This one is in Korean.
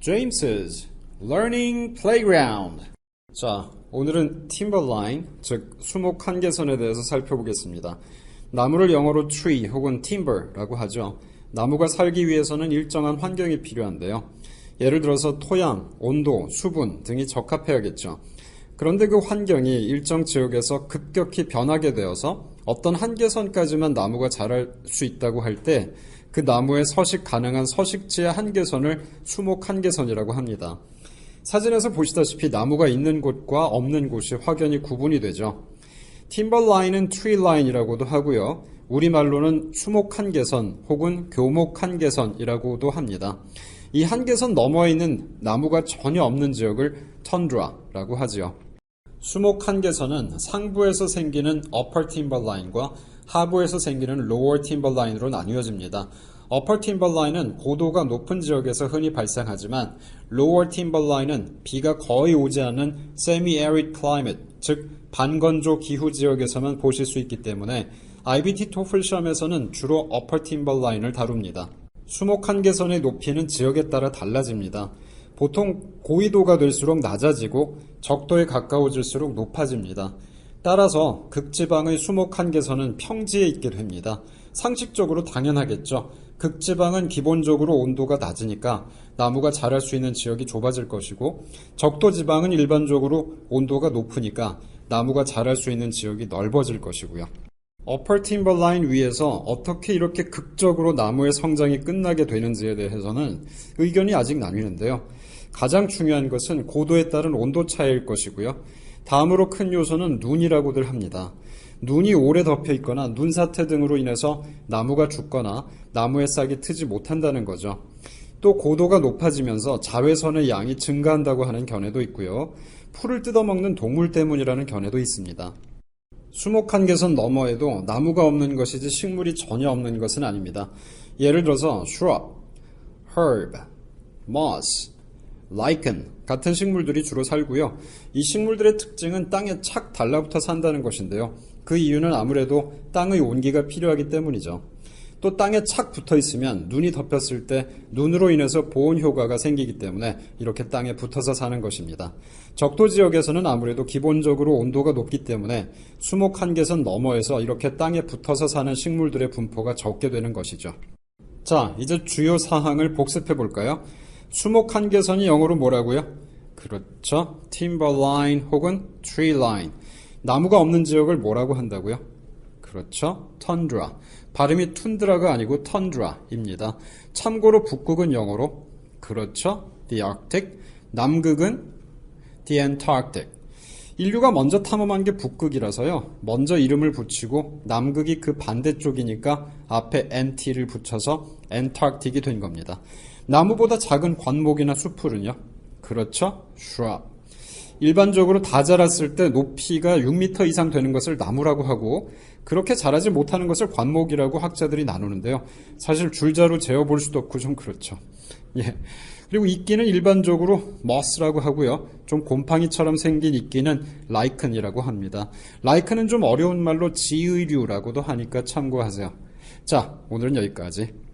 James's Learning Playground. 자, 오늘은 timberline, 즉 수목 한계선에 대해서 살펴보겠습니다. 나무를 영어로 tree 혹은 timber라고 하죠. 나무가 살기 위해서는 일정한 환경이 필요한데요. 예를 들어서 토양, 온도, 수분 등이 적합해야겠죠. 그런데 그 환경이 일정 지역에서 급격히 변하게 되어서 어떤 한계선까지만 나무가 자랄 수 있다고 할 때 그 나무의 서식 가능한 서식지의 한계선을 수목 한계선이라고 합니다. 사진에서 보시다시피 나무가 있는 곳과 없는 곳이 확연히 구분이 되죠. 팀벌라인은 트리라인이라고도 하고요. 우리말로는 수목 한계선 혹은 교목 한계선이라고도 합니다. 이 한계선 너머에 있는 나무가 전혀 없는 지역을 턴드라라고 하지요. 수목 한계선은 상부에서 생기는 upper timberline과 하부에서 생기는 lower timberline으로 나뉘어집니다. upper timberline은 고도가 높은 지역에서 흔히 발생하지만 lower timberline은 비가 거의 오지 않는 semi-arid climate, 즉 반건조 기후 지역에서만 보실 수 있기 때문에 IBT 토플 시험에서는 주로 upper timberline을 다룹니다. 수목 한계선의 높이는 지역에 따라 달라집니다. 보통 고위도가 될수록 낮아지고 적도에 가까워질수록 높아집니다. 따라서 극지방의 수목 한계선은 평지에 있게 됩니다. 상식적으로 당연하겠죠. 극지방은 기본적으로 온도가 낮으니까 나무가 자랄 수 있는 지역이 좁아질 것이고 적도 지방은 일반적으로 온도가 높으니까 나무가 자랄 수 있는 지역이 넓어질 것이고요. 어퍼 팀버라인 위에서 어떻게 이렇게 극적으로 나무의 성장이 끝나게 되는지에 대해서는 의견이 아직 나뉘는데요. 가장 중요한 것은 고도에 따른 온도 차이일 것이고요. 다음으로 큰 요소는 눈이라고들 합니다. 눈이 오래 덮여 있거나 눈사태 등으로 인해서 나무가 죽거나 나무의 싹이 트지 못한다는 거죠. 또 고도가 높아지면서 자외선의 양이 증가한다고 하는 견해도 있고요. 풀을 뜯어먹는 동물 때문이라는 견해도 있습니다. 수목 한계선 너머에도 나무가 없는 것이지 식물이 전혀 없는 것은 아닙니다. 예를 들어서 shrub, herb, moss, lichen 같은 식물들이 주로 살고요. 이 식물들의 특징은 땅에 착 달라붙어 산다는 것인데요. 그 이유는 아무래도 땅의 온기가 필요하기 때문이죠. 또 땅에 착 붙어 있으면 눈이 덮였을 때 눈으로 인해서 보온 효과가 생기기 때문에 이렇게 땅에 붙어서 사는 것입니다. 적도 지역에서는 아무래도 기본적으로 온도가 높기 때문에 수목 한계선 너머에서 이렇게 땅에 붙어서 사는 식물들의 분포가 적게 되는 것이죠. 자, 이제 주요 사항을 복습해 볼까요? 수목 한계선이 영어로 뭐라고요? 그렇죠. timberline 혹은 treeline. 나무가 없는 지역을 뭐라고 한다고요? 그렇죠. tundra. 발음이 툰드라가 아니고 턴드라입니다. 참고로 북극은 영어로 그렇죠. the arctic. 남극은 the antarctic. 인류가 먼저 탐험한 게 북극이라서요. 먼저 이름을 붙이고 남극이 그 반대쪽이니까 앞에 NT를 붙여서 엔타르틱이 된 겁니다. 나무보다 작은 관목이나 수풀은요. 그렇죠. shrub. 일반적으로 다 자랐을 때 높이가 6m 이상 되는 것을 나무라고 하고 그렇게 자라지 못하는 것을 관목이라고 학자들이 나누는데요. 사실 줄자로 재어볼 수도 없고 좀 그렇죠. 예. 그리고 이끼는 일반적으로 머스라고 하고요. 좀 곰팡이처럼 생긴 이끼는 라이큰이라고 합니다. 라이큰은 좀 어려운 말로 지의류라고도 하니까 참고하세요. 자, 오늘은 여기까지.